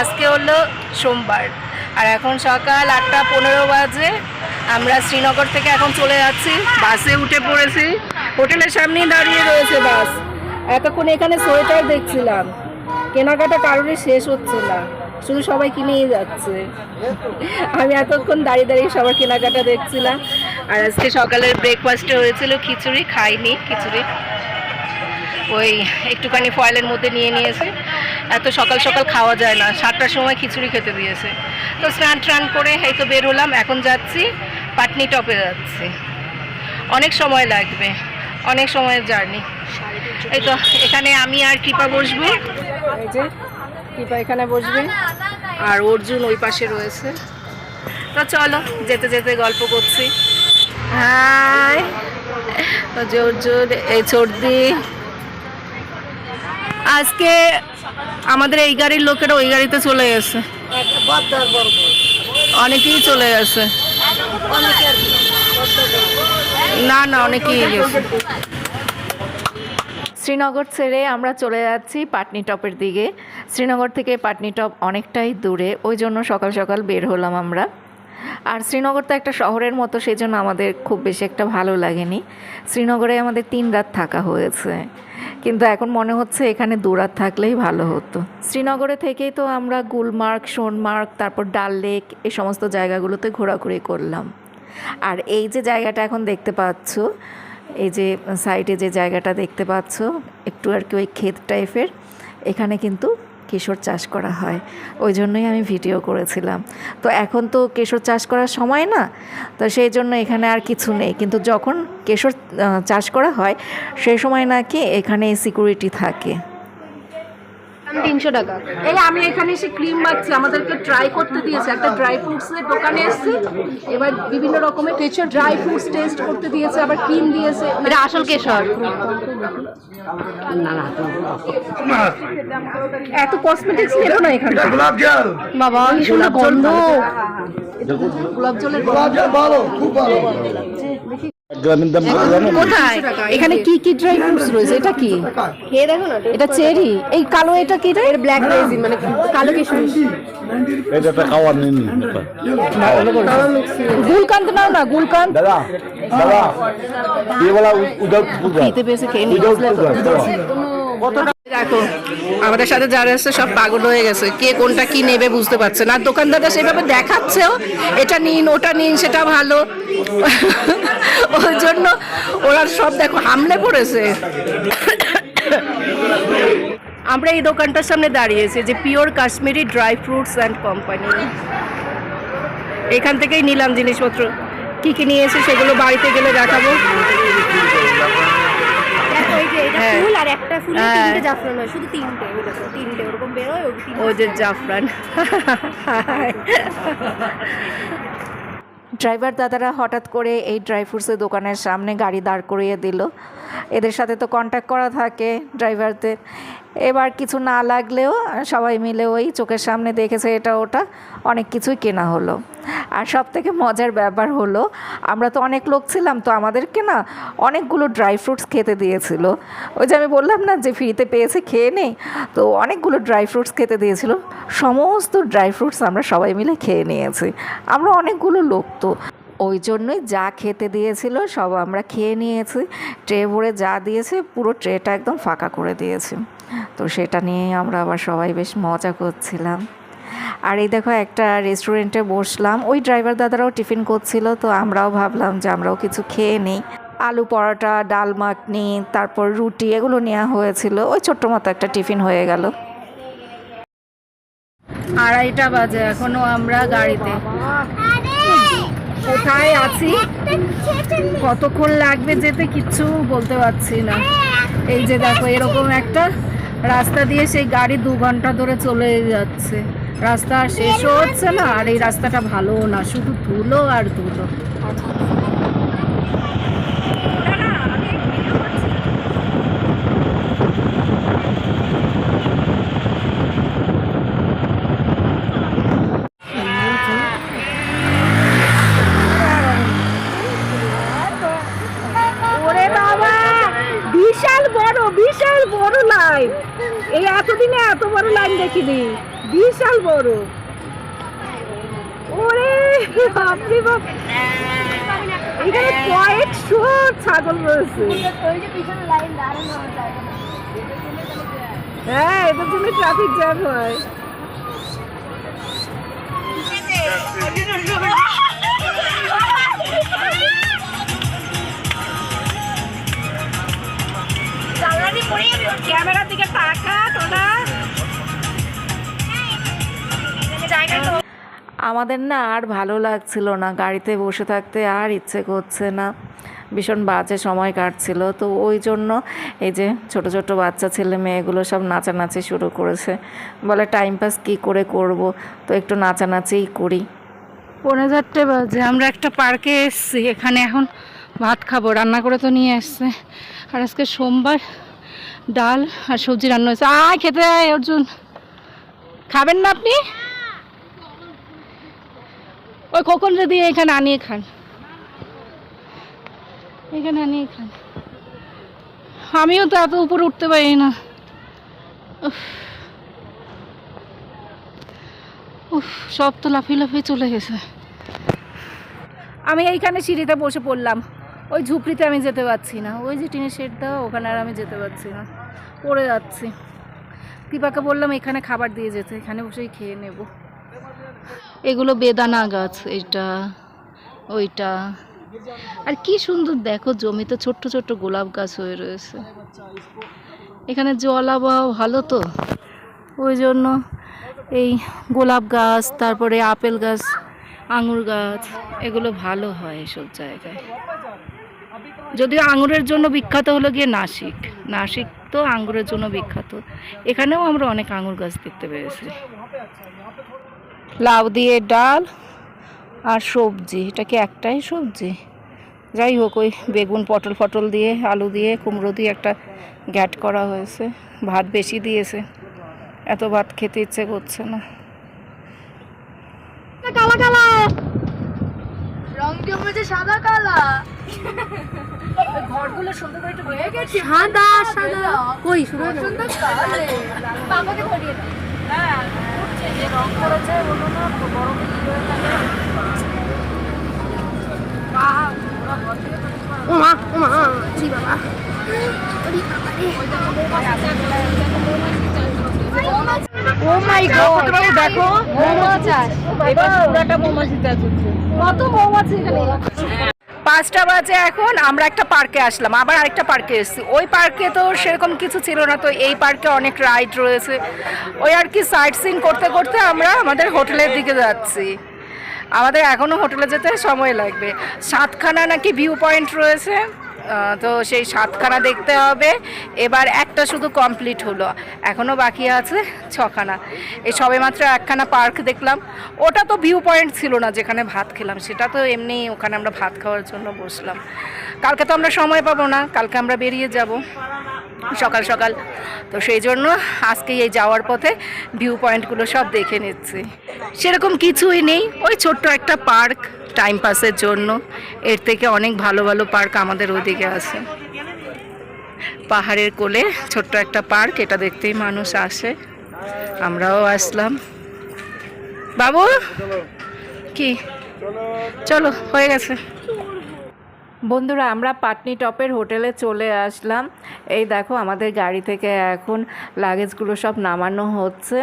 আজকে হলো সোমবার। আর এখন সকাল আটটা পনেরো বাজে। আমরা শ্রীনগর থেকে এখন চলে যাচ্ছি। বাসে উঠে পড়েছি। হোটেলের সামনেই দাঁড়িয়ে রয়েছে বাস। এতক্ষণ এখানে সোয়েটার দেখছিলাম। কেনাকাটা কারোরই শেষ হচ্ছে না। শুধু সবাই কিনেই যাচ্ছে। আমি এতক্ষণ দাঁড়িয়ে দাঁড়িয়ে সবার কেনাকাটা দেখছিলাম। আর আজকে সকালের ব্রেকফাস্টে হয়েছিল খিচুড়ি, খাইনি, খিচুড়ি। ওই একটুখানি ফয়েলের মধ্যে নিয়ে নিয়েছে। এত সকাল সকাল খাওয়া যায় না। সাতটার সময় খিচুড়ি খেতে দিয়েছে। তো স্নান টান করে এই তো বের হলাম। এখন যাচ্ছি পাটনি টপে যাচ্ছি। অনেক সময় লাগবে। অনেক সময়ের জার্নি। এই তো এখানে আমি আর কৃপা বসবো। কৃপা এখানে বসবে। আর অর্জুন ওই পাশে রয়েছে। তো চলো, যেতে যেতে গল্প করছি। হাই। ওই যে অর্জুন, এই সর্দি আজকে আমাদের এই গাড়ির লোকেরা ওই গাড়িতে চলে গেছে। অনেকেই চলে গেছে। না না, অনেকেই গেছে। শ্রীনগর ছেড়ে আমরা চলে যাচ্ছি পাটনি টপের দিকে। শ্রীনগর থেকে পাটনি টপ অনেকটাই দূরে, ওই জন্য সকাল সকাল বের হলাম আমরা। আর শ্রীনগর তো একটা শহরের মতো সেই জন্য আমাদের খুব বেশি একটা ভালো লাগেনি। শ্রীনগরে আমাদের তিন রাত থাকা হয়েছে। কিন্তু এখন মনে হচ্ছে এখানে দূরাত থাকলেই ভালো হতো। শ্রীনগরে থেকেই তো আমরা গুলমার্গ, সোনমার্গ, তারপর ডাল লেক এ সমস্ত জায়গাগুলোতে ঘোরাঘুরি করলাম। আর এই যে জায়গাটা এখন দেখতে পাচ্ছ, এই যে সাইডে যে জায়গাটা দেখতে পাচ্ছ, একটু আর কি ওই ক্ষেত টাইপের এখানে কিন্তু কেশর চাষ করা হয়। ওই জন্যই আমি ভিডিও করেছিলাম। তো এখন তো কেশর চাষ করার সময় না, তো সেই জন্য এখানে আর কিছু নেই। কিন্তু যখন কেশর চাষ করা হয়, সেই সময় নাকি এখানে সিকিউরিটি থাকে। তিনশো টাকা। এই আমি এখানে এসে ক্রিম মাখছি আমাদেরকে ট্রাই করতে দিয়েছে। একটা ড্রাই ফ্রুটস এর দোকানে এসেছি। এবার বিভিন্ন রকমের কেশর ড্রাই ফ্রুটস টেস্ট করতে দিয়েছে আবার ক্রিম দিয়েছে। এটা আসল কেশর। এত কসমেটিক্স নেব না এখানে। গোলাপ জল। বাবা কি সুন্দর গন্ধ। গোলাপ জলের গোলাপ জল ভালো খুব ভালো। গ্রামীণ দাম কত জানো কোথায় এখানে কি কি ড্রাই ফ্রুটস রয়েছে এটা কি খেয়ে দেখো না এটা চেরি এই কালো এটা কি রে ব্ল্যাক রেজিন মানে কালো কিশমিশ এটা একটা খাওয়ার নেই গুলকান্ত নাও না গুলকান্ত দাদা দাদা ये वाला उधर पूजा খেতে পেয়েছে খেয়ে নিয়ে उधर আমাদের সাথে যারা এসছে সব পাগল হয়ে গেছে। কে কোনটা কি নেবে বুঝতে পারছে না। দোকানদাররা সেভাবে দেখাচ্ছেও, এটা নিন, ওটা নিন, সেটা ভালো। ওই জন্য ওরা সব দেখো, হামলে পড়েছে। আমরা এই দোকানটার সামনে দাঁড়িয়েছি, যে pure Kashmiri dry fruits and company. এখান থেকেই নিলাম জিনিসপত্র। কি কি নিয়েছি সেগুলো বাড়িতে গেলে দেখাবো। দেখো যে এটা হ্যাঁ। ফুল আর একটা ফুলে হ্যাঁ। তিনটে জাফরান হয় শুধু তিনটে ওই তিনটে ওরকম বেরোয় ওই তিনটে ও যে জাফরান ড্রাইভার দাদারা হঠাৎ করে এই ড্রাই ফ্রুটসের দোকানের সামনে গাড়ি দাঁড় করিয়ে দিল এদের সাথে তো কন্ট্যাক্ট করা থাকে ড্রাইভারদের এবার কিছু না লাগলেও সবাই মিলে ওই চোখের সামনে দেখেছে এটা ওটা, অনেক কিছুই কেনা হলো। আর সব থেকে মজার ব্যাপার হলো, আমরা তো অনেক লোক ছিলাম, তো আমাদেরকে না অনেকগুলো ড্রাই ফ্রুটস খেতে দিয়েছিল। ওই যে আমি বললাম না যে ফ্রিতে পেয়েছে, খেয়ে নেই তো অনেকগুলো ড্রাই ফ্রুটস খেতে দিয়েছিল। সমস্ত ড্রাই ফ্রুটস আমরা সবাই মিলে খেয়ে নিয়েছি। আমরা অনেকগুলো লোক তো। ওই জন্যই যা খেতে দিয়েছিল সব আমরা খেয়ে নিয়েছি। ট্রে ভরে যা দিয়েছে পুরো ট্রেটা একদম ফাঁকা করে দিয়েছি। তো সেটা নিয়ে আমরা আবার সবাই বেশ মজা করছিলাম। আর এই দেখো একটা রেস্টুরেন্টে বসলাম। ওই ড্রাইভার দাদারাও টিফিন করছিল, তো আমরাও ভাবলাম যে আমরাও কিছু খেয়ে নিই। আলু পরোটা, ডাল মাখনি, তারপর রুটি, এগুলো নেওয়া হয়েছিল। ওই ছোট্ট মতো একটা টিফিন হয়ে গেল। আড়াইটা বাজে, এখনও আমরা গাড়িতে। কোথায় আছি? কতক্ষণ লাগবে যেতে কিচ্ছু বলতে পারছি না। এই যে দেখো, এরকম একটা রাস্তা দিয়ে সেই গাড়ি দু ঘণ্টা ধরে চলে যাচ্ছে। রাস্তা শেষও হচ্ছে না, আর এই রাস্তাটা ভালোও না, শুধু ধুলো আর ধুলো ওরে বাবা বিশাল বড়, বিশাল বড় লাইন। এই এতদিনে এত বড় লাইন দেখিনি। বিশাল বড়। ওরে বাপরে বাপ এখানে কয়েকশো ছাগল রয়েছে। হ্যাঁ এটার জন্য ট্রাফিক জ্যাম হয়। ক্যামেরার দিকে তাকা তোরা আমাদের না আর ভালো লাগছিল না গাড়িতে বসে থাকতে আর ইচ্ছে করছে না। ভীষণ বাজে সময় কাটছিল তো ওই জন্য এই যে ছোট ছোট বাচ্চা ছেলে মেয়েগুলো সব নাচানাচি শুরু করেছে। বলে টাইম পাস কী করে করব? তো একটু নাচানাচিই করি। পৌনে চারটে বাজে আমরা একটা পার্কে এসেছি এখানে এখন ভাত খাব, রান্না করে তো নিয়ে এসছে আর আজকে সোমবার ডাল আর সবজি রান্না হয়েছে। আয় খেতে অর্জুন। খাবেন না আপনি? ওই কখন যদি এখানে আনিয়ে খান। এখানে আনিয়ে খান। আমিও তো এত উপরে উঠতে পারি না। উফ, সব তো লাফিয়ে লাফিয়ে চলে গেছে। আমি এইখানে সিঁড়িতে বসে পড়লাম। ওই ঝুপড়িতে আমি যেতে পারছি না। ওই যে টিনের শেড দেওয়া ওখানে আর আমি যেতে পারছি না। পড়ে যাচ্ছি। কৃপাকে বললাম, এখানে খাবার দিয়ে যেতে, এখানে বসেই খেয়ে নেব। এগুলো বেদানা গাছ এটা ওইটা। আর কি সুন্দর, দেখো, জমিতে ছোট্ট ছোট্ট গোলাপ গাছ হয়ে রয়েছে। এখানে জল আবহাওয়া ভালো তো? ওই জন্য এই গোলাপ গাছ, তারপরে আপেল গাছ, আঙুর গাছ, এগুলো ভালো হয় এসব জায়গায়। যদিও আঙুরের জন্য বিখ্যাত হলো গিয়ে নাসিক। নাসিক তো আঙুরের জন্য বিখ্যাত। এখানেও আমরা অনেক আঙুর গাছ দেখতে পেয়েছি। লাউ দিয়ে ডাল আর সবজি এটা কি একটাই সবজি? যাই হোক ওই বেগুন পটল ফটল দিয়ে আলু দিয়ে কুমড়ো দিয়ে একটা গ্যাট করা হয়েছে। ভাত বেশি দিয়েছে। এত ভাত খেতে ইচ্ছে করছে না। কালা কালা জমেছে সাদা কালা। ঘরগুলো সুন্দর করে একটু হয়ে গেছে। সাদা সাদা। কই সুন্দর কালে পাপাকে ধরিয়ে হ্যাঁ রং করেছে বলো না গরমে কি হয়ে থাকে। ওরা। ওমা ওমা জি বাবা। ও মাই গড দেখো মৌমাছি এবার পুরাটা মৌমাছি চাষ হচ্ছে কত মৌমাছি এখানে? পাঁচটা বাজে এখন আমরা একটা পার্কে আসলাম আবার আরেকটা পার্কে এসেছি। ওই পার্কে তো সেরকম কিছু ছিল না তো এই পার্কে অনেক রাইড রয়েছে। ওই আর কি সাইট সিন করতে করতে আমরা আমাদের হোটেলের দিকে যাচ্ছি। আমাদের এখনও হোটেলে যেতে সময় লাগবে। সাতখানা নাকি ভিউ পয়েন্ট রয়েছে। তো সেই সাতখানা দেখতে হবে। এবার একটা শুধু কমপ্লিট হলো। এখনও বাকি আছে ছখানা। এই সবেমাত্র একখানা পার্ক দেখলাম। ওটা তো ভিউ পয়েন্ট ছিল না যেখানে ভাত খেলাম। সেটা তো এমনি ওখানে আমরা ভাত খাওয়ার জন্য বসলাম। কালকে তো আমরা সময় পাবো না। কালকে আমরা বেরিয়ে যাব সকাল সকাল। তো সেই জন্য আজকে এই যাওয়ার পথে ভিউ পয়েন্টগুলো সব দেখে নিচ্ছি। সেরকম কিছুই নেই। ওই ছোট্ট একটা পার্ক টাইম পাসের জন্য। এর থেকে অনেক ভালো ভালো পার্ক আমাদের ওদিকে আছে। পাহাড়ের কোলে ছোট্ট একটা পার্ক, এটা দেখতেই মানুষ আসে। আমরাও আসলাম। বাবু? কি? চলো, হয়ে গেছে। বন্ধুরা, আমরা পাটনি টপের হোটেলে চলে আসলাম। এই দেখো, আমাদের গাড়ি থেকে এখন লাগেজগুলো সব নামানো হচ্ছে।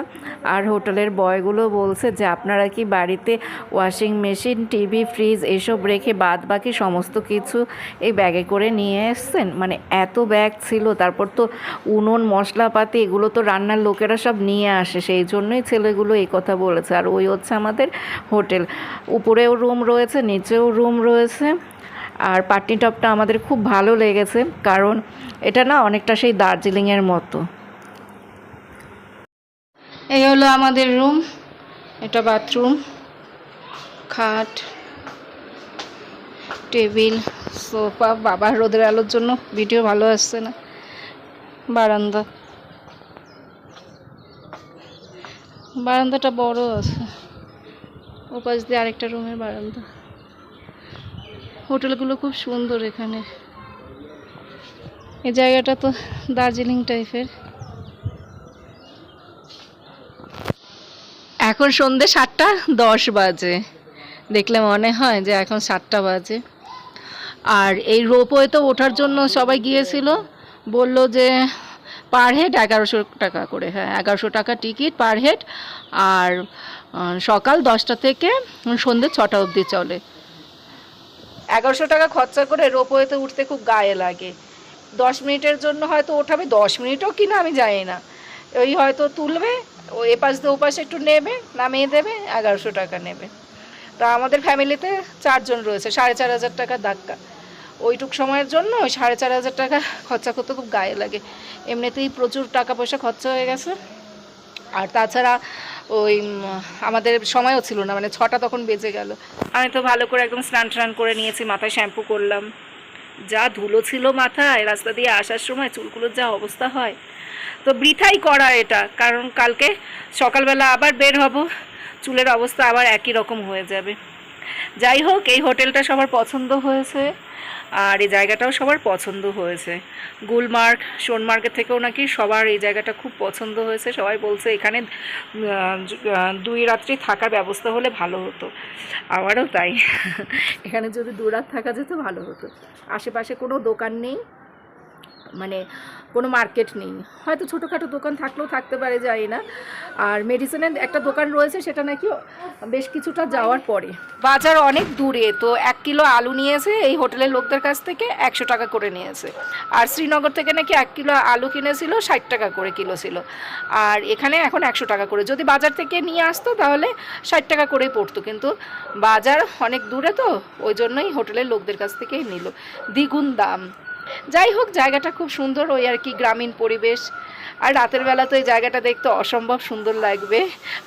আর হোটেলের বয়গুলো বলছে যে, আপনারা কি বাড়িতে ওয়াশিং মেশিন, টিভি, ফ্রিজ এসব রেখে বাদ বাকি সমস্ত কিছু এই ব্যাগে করে নিয়ে এসছেন? মানে এত ব্যাগ ছিল, তারপর তো উনুন, মশলাপাতি, এগুলো তো রান্নার লোকেরা সব নিয়ে আসে, সেই জন্যই ছেলেগুলো এই কথা বলেছে। আর ওই হচ্ছে আমাদের হোটেল। উপরেও রুম রয়েছে, নিচেও রুম রয়েছে। আর পাটনি টপটা আমাদের খুব ভালো লেগেছে, কারণ এটা না অনেকটা সেই দার্জিলিংয়ের মতো। এই হলো আমাদের রুম, এটা বাথরুম, খাট, টেবিল, সোফা বাবা রোদের আলোর জন্য ভিডিও ভালো আসছে না, বারান্দা। বারান্দাটা বড় আছে, ওপাশ দিয়ে আরেকটা রুমের বারান্দা। হোটেলগুলো খুব সুন্দর এখানে। এই জায়গাটা তো দার্জিলিং টাইপের। এখন সন্ধে সাতটা, দশ বাজে। দেখলে মনে হয় যে এখন সাতটা বাজে। আর এই রোপওয়ে তো ওঠার জন্য সবাই গিয়েছিল। বলল যে পার হেড এগারোশো টাকা করে। হ্যাঁ এগারোশো টাকা টিকিট পার হেড। আর সকাল দশটা থেকে সন্ধ্যে ছটা অবধি চলে। এগারোশো টাকা খরচা করে রোপওয়েতে উঠতে খুব গায়ে লাগে। দশ মিনিটের জন্য হয়তো ওঠাবে, দশ মিনিটও কিনা আমি জানি না। ওই হয়তো তুলবে, ও এপাশ দিয়ে ওপাশে একটু নেবে, নামিয়ে দেবে, এগারোশো টাকা নেবে। তা আমাদের ফ্যামিলিতে চারজন রয়েছে, সাড়ে চার হাজার টাকা ধাক্কা। ওইটুক সময়ের জন্য ওই সাড়ে চার হাজার টাকা খরচা করতে খুব গায়ে লাগে। এমনিতেই প্রচুর টাকা পয়সা খরচা হয়ে গেছে। আর তাছাড়া ওই আমাদের সময়ও ছিল না মানে ছটা তখন বেজে গেল। আমি তো ভালো করে একদম স্নান টান করে নিয়েছি, মাথায় শ্যাম্পু করলাম। যা ধুলো ছিল মাথায়, রাস্তা দিয়ে আসার সময় চুলগুলোর যা অবস্থা হয়। তো বৃথাই করা এটা, কারণ কালকে সকালবেলা আবার বের হব, চুলের অবস্থা আবার একই রকম হয়ে যাবে। যাই হোক, এই হোটেলটা সবার পছন্দ হয়েছে। আর এই জায়গাটাও সবার পছন্দ হয়েছে। গুলমার্গ, সোনমার্গের থেকেও নাকি সবার এই জায়গাটা খুব পছন্দ হয়েছে। সবাই বলছে এখানে দুই রাত্রি থাকার ব্যবস্থা হলে ভালো হতো। আমারও তাই। এখানে যদি দু রাত থাকা যেত ভালো হতো। আশেপাশে কোনো দোকান নেই? মানে কোনো মার্কেট নেই। হয়তো ছোটোখাটো দোকান থাকলেও থাকতে পারে যাই না। আর মেডিসিনের একটা দোকান রয়েছে, সেটা নাকি বেশ কিছুটা যাওয়ার পরে। বাজার অনেক দূরে, তো এক কিলো আলু নিয়েছে, এই হোটেলের লোকদের কাছ থেকে একশো টাকা করে নিয়েছে। আর শ্রীনগর থেকে নাকি এক কিলো আলু কিনেছিল, ষাট টাকা করে কিলো ছিল। আর এখানে এখন একশো টাকা করে। যদি বাজার থেকে নিয়ে আসতো, তাহলে ষাট টাকা করেই পড়তো। কিন্তু বাজার অনেক দূরে তো, ওই জন্যই হোটেলের লোকদের কাছ থেকেই নিল। দ্বিগুণ দাম। যাই হোক, জায়গাটা খুব সুন্দর ওই আর কি গ্রামীণ পরিবেশ। আর রাতের বেলা তো এই জায়গাটা দেখতে অসম্ভব সুন্দর লাগবে।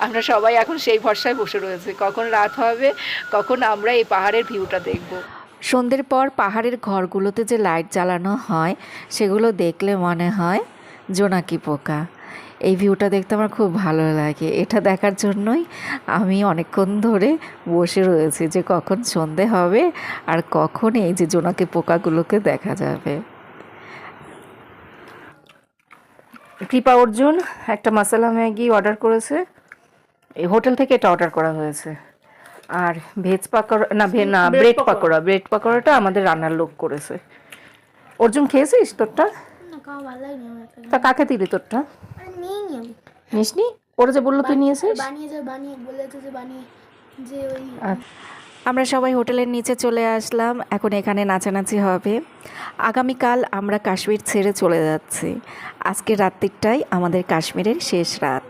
আমরা সবাই এখন সেই ভরসায় বসে রয়েছে। কখন রাত হবে, কখন আমরা এই পাহাড়ের ভিউটা দেখব। সন্ধ্যের পর পাহাড়ের ঘরগুলোতে যে লাইট জ্বালানো হয়, সেগুলো দেখলে মনে হয় জোনাকি পোকা। এই ভিউটা দেখতে আমার খুব ভালো লাগে। এটা দেখার জন্যই আমি অনেকক্ষণ ধরে বসে রয়েছি যে কখন সন্ধে হবে আর কখন এই যে জোনাকি পোকাগুলোকে দেখা যাবে। কৃপা অর্জুন একটা মশলা ম্যাগি অর্ডার করেছে। এই হোটেল থেকে এটা অর্ডার করা হয়েছে। আর ভেজ পাকোড়া না ভে না ব্রেড পাকোড়া। ব্রেড পাকোড়াটা আমাদের রান্নার লোক করেছে। অর্জুন খেয়েছিস তোরটা? না খাওয়া ভালো লাগেনি আমার কাছে। তা কাকে দিলি তোরটা? নিইনি আমি নিসনি? ওরা যে বলল তুই নিয়েছিস? বানিয়েছে বানিয়ে বলেছে যে বানিয়ে যে ওই আমরা সবাই হোটেলের নিচে চলে আসলাম। এখন এখানে নাচানাচি হবে। আগামীকাল আমরা কাশ্মীর ছেড়ে চলে যাচ্ছি। আজকে রাত্রিটাই আমাদের কাশ্মীরের শেষ রাত।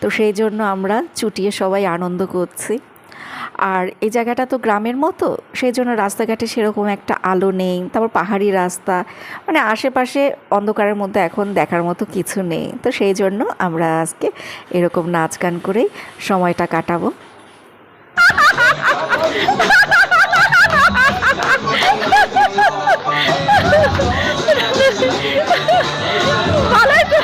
তো সেই জন্য আমরা চুটিয়ে সবাই আনন্দ করছি। আর এই জায়গাটা তো গ্রামের মতো সেই জন্য রাস্তাঘাটে সেরকম একটা আলো নেই, তারপর পাহাড়ি রাস্তা মানে আশেপাশে অন্ধকারের মধ্যে এখন দেখার মতো কিছু নেই। তো সেই জন্য আমরা আজকে এরকম নাচ গান করেই সময়টা কাটাবো। লাজে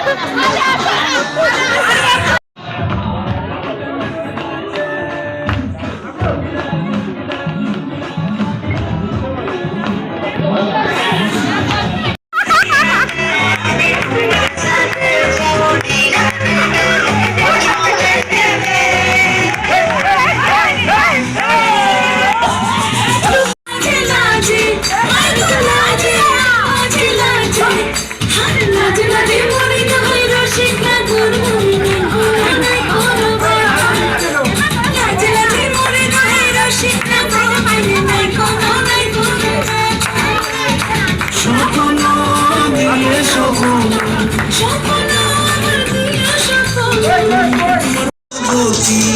vai, vai, vai.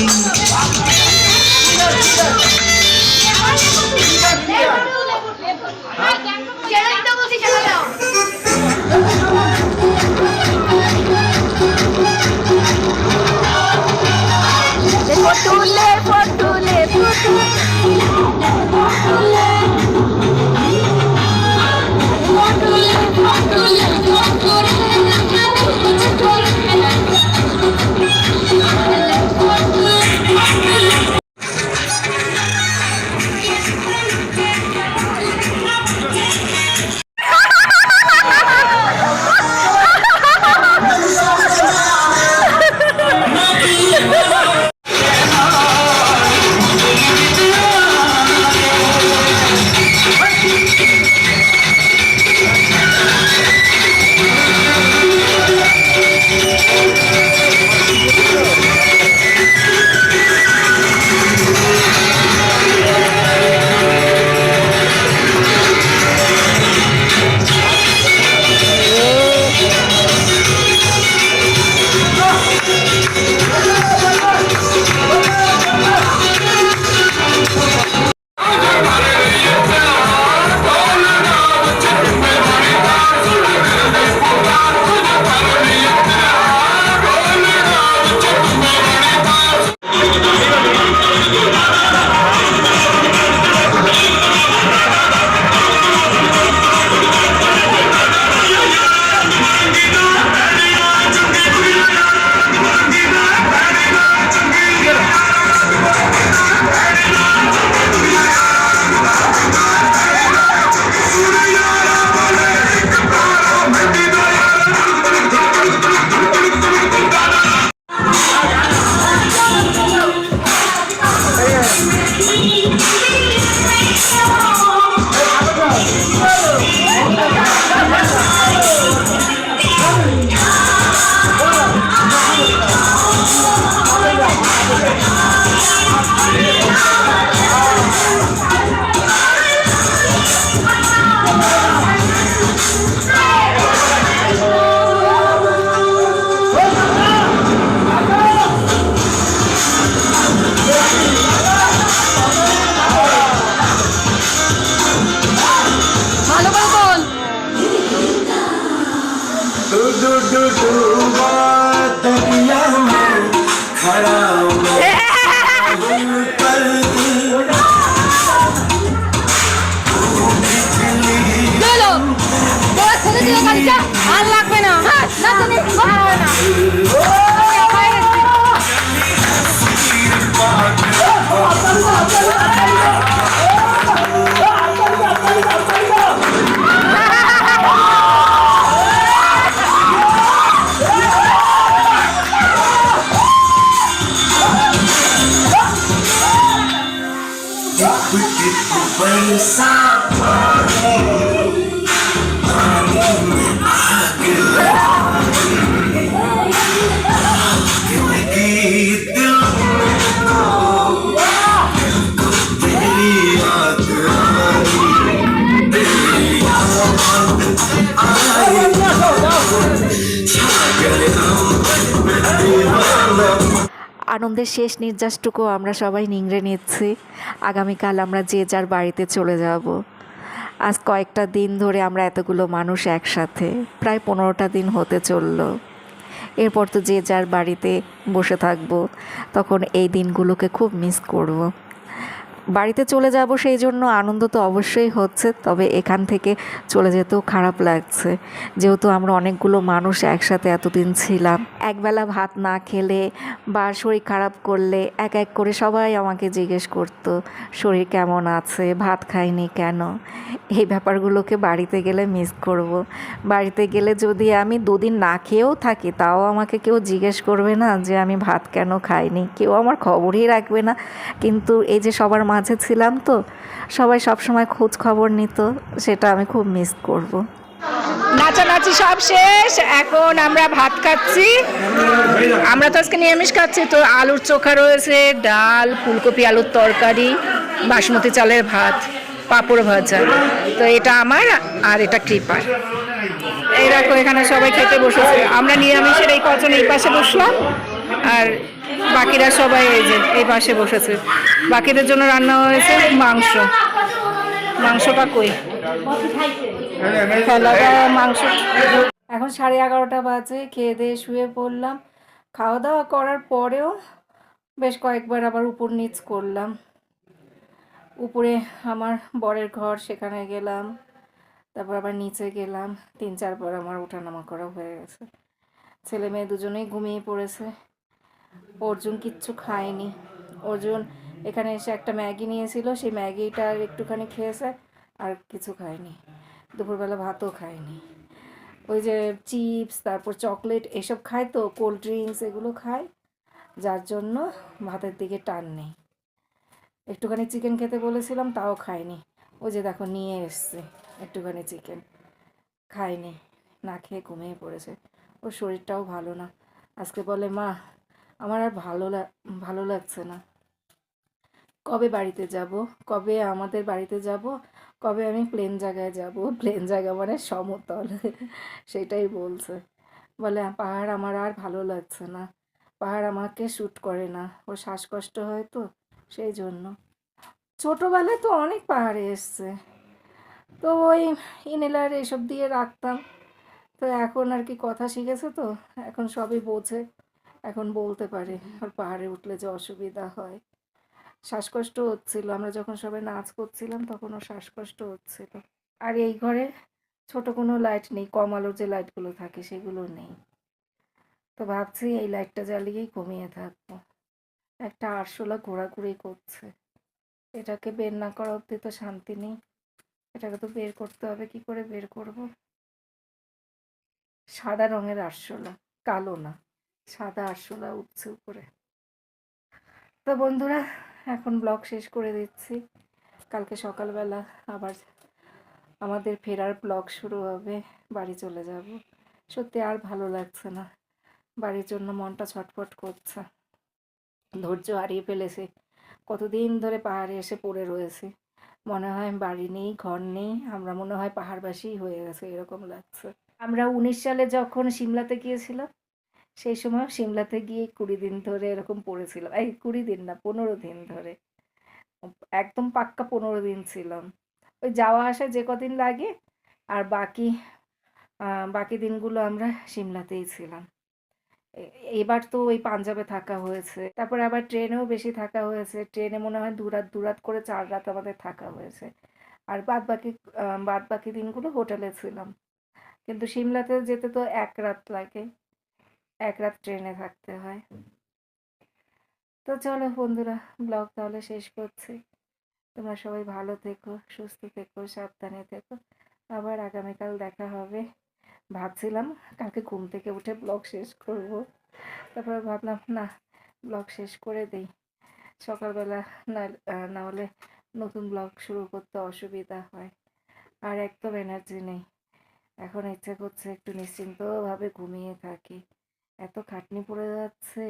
আর লাগবে না হ্যাঁ না তো আনন্দের শেষ নির্যাসটুকু আমরা সবাই নিংড়ে নিচ্ছি। আগামীকাল আমরা যে যার বাড়িতে চলে যাব। আজ কয়েকটা দিন ধরে আমরা এতগুলো মানুষ একসাথে, প্রায় পনেরোটা দিন হতে চলল। এরপর তো যে যার বাড়িতে বসে থাকব, তখন এই দিনগুলোকে খুব মিস করব। বাড়িতে চলে যাব সেই জন্য আনন্দ তো অবশ্যই হচ্ছে, তবে এখান থেকে চলে যেতেও খারাপ লাগছে। যেহেতু আমরা অনেকগুলো মানুষ একসাথে এতদিন ছিলাম, একবেলা ভাত না খেলে বা শরীর খারাপ করলে এক এক করে সবাই আমাকে জিজ্ঞেস করতো, শরীর কেমন আছে? ভাত খাইনি কেন? এই ব্যাপারগুলোকে বাড়িতে গেলে মিস করব। বাড়িতে গেলে যদি আমি দুদিন না খেয়েও থাকি, তাও আমাকে কেউ জিজ্ঞেস করবে না যে আমি ভাত কেন খাইনি? কেউ আমার খবরই রাখবে না। কিন্তু এই যে সবার মাঝে ছিলাম তো, সবাই সবসময় খোঁজ খবর নিত, সেটা আমি খুব মিস করব। নাচানাচি সব শেষ, এখন আমরা ভাত খাচ্ছি। আমরা তো আজকে নিরামিষ খাচ্ছি, তো আলুর চোখা রয়েছে, ডাল, ফুলকপি, আলুর তরকারি, বাসমতি চালের ভাত, পাঁপড় ভাজা। তো এটা আমার আর এটা কৃপার। এই দেখো, এখানে সবাই খেতে বসেছে। আমরা নিরামিষের এই কজন এই পাশে বসলাম, আর বাকিরা সবাই এই যে, এই পাশে বসেছে। বাকিদের জন্য রান্না হয়েছে মাংস। মাংসটা কই? মাংস। এখন সাড়ে এগারোটা বাজে, খেয়ে দিয়ে শুয়ে পড়লাম। খাওয়া দাওয়া করার পরেও বেশ কয়েকবার আবার উপর নিচ করলাম। উপরে আমার বরের ঘর, সেখানে গেলাম। তারপর আবার নিচে গেলাম। তিন চারবার আমার ওঠানামা করা হয়ে গেছে। ছেলে মেয়ে দুজনেই ঘুমিয়ে পড়েছে। অর্জুন কিচ্ছু খায়নি। অর্জুন এখানে এসে একটা ম্যাগি নিয়েছিল, সেই ম্যাগিটা একটুখানি খেয়েছে আর কিছু খায়নি। দুপুরবেলা ভাতও খায়নি। ওই যে চিপস, তারপর চকলেট এসব খায় তো, কোল্ড ড্রিঙ্কস এগুলো খায়, যার জন্য ভাতের দিকে টান নেই। একটুখানি চিকেন খেতে বলেছিলাম, তাও খায়নি। ওই যে দেখো, নিয়ে এসছে একটুখানি চিকেন। খায়নি, না খেয়ে ঘুমিয়ে পড়েছে। ওর শরীরটাও ভালো না। আজকে বলে, মা আমার আর ভালো ভালো লাগছে না। কবে বাড়িতে যাব? কবে আমাদের বাড়িতে যাব? কবে আমি প্লেন জায়গায় যাব? প্লেন জায়গা মানে সমতল, সেটাই বলছে। বলে, পাহাড় আমার আর ভালো লাগছে না। পাহাড় আমাকে শ্যুট করে না। ওর শ্বাসকষ্ট হয় তো, সেই জন্য। ছোটোবেলায় তো অনেক পাহাড়ে এসছে। তো ওই ইনহেলার এসব দিয়ে রাখতাম। তো এখন আর কি কথা শিখেছে তো? এখন সবই বোঝে। এখন বলতে পারে ওর পাহাড়ে উঠলে যে অসুবিধা হয়। শ্বাসকষ্ট হচ্ছিল, আমরা যখন সবাই নাচ করছিলাম তখন ওর শ্বাসকষ্ট হচ্ছিল। আর এই ঘরে ছোট কোনো লাইট নেই কম আলোর যে লাইটগুলো থাকে সেগুলো নেই। তো ভাবছি এই লাইটটা জ্বালিয়েই ঘুমিয়ে থাকব। একটা আরশোলা ঘোরাঘুরি করছে। এটাকে বের না করা অব্দি তো শান্তি নেই। এটাকে তো বের করতে হবে, কি করে বের করব? সাদা রঙের আরশোলা, কালো না। সাদা আরশোলা উঠছে উপরে। তো বন্ধুরা, এখন ব্লগ শেষ করে দিচ্ছি। কালকে সকালবেলা আবার আমাদের ফেরার ব্লগ শুরু হবে, বাড়ি চলে যাব। সত্যি আর ভালো লাগছে না। বাড়ির জন্য মনটা ছটফট করছে। ধৈর্য হারিয়ে ফেলেছে। কতদিন ধরে পাহাড়ে এসে পড়ে রয়েছে। মনে হয় বাড়ি নেই, ঘর নেই, আমরা মনে হয় পাহাড়বাসী হয়ে গেছে, এরকম লাগছে। আমরা উনিশ সালে যখন সিমলাতে গিয়েছিলাম সেই সময় সিমলাতে গিয়ে কুড়ি দিন ধরে এরকম পড়েছিলাম এই কুড়ি দিন না, পনেরো দিন ধরে। একদম পাক্কা পনেরো দিন ছিলাম ওই যাওয়া আসা যে কদিন লাগে, আর বাকি বাকি দিনগুলো আমরা সিমলাতেই ছিলাম। এবার তো ওই পাঞ্জাবে থাকা হয়েছে। তারপর আবার ট্রেনেও বেশি থাকা হয়েছে। ট্রেনে মনে হয় দু রাত, দু করে চার রাত আমাদের থাকা হয়েছে। আর বাদ বাকি বাদ বাকি দিনগুলো হোটেলে ছিলাম। কিন্তু সিমলাতে যেতে তো এক রাত লাগে। এক রাত ট্রেনে থাকতে হয়। তো চলো বন্ধুরা ব্লগ তাহলে শেষ করছি। তোমরা সবাই ভালো থেকো, সুস্থ থেকো, সাবধানে থেকো। আবার আগামীকাল দেখা হবে। ভাবছিলাম কালকে ঘুম থেকে উঠে ব্লগ শেষ করব। তারপরে ভাবলাম, না ব্লগ শেষ করে দেই। সকালবেলা না না হলে নতুন ব্লগ শুরু করতে অসুবিধা হয়। আর একদম এনার্জি নেই। এখন ইচ্ছে করছে একটু নিশ্চিন্তভাবে ঘুমিয়ে থাকি। এত খাটনি পড়ে যাচ্ছে।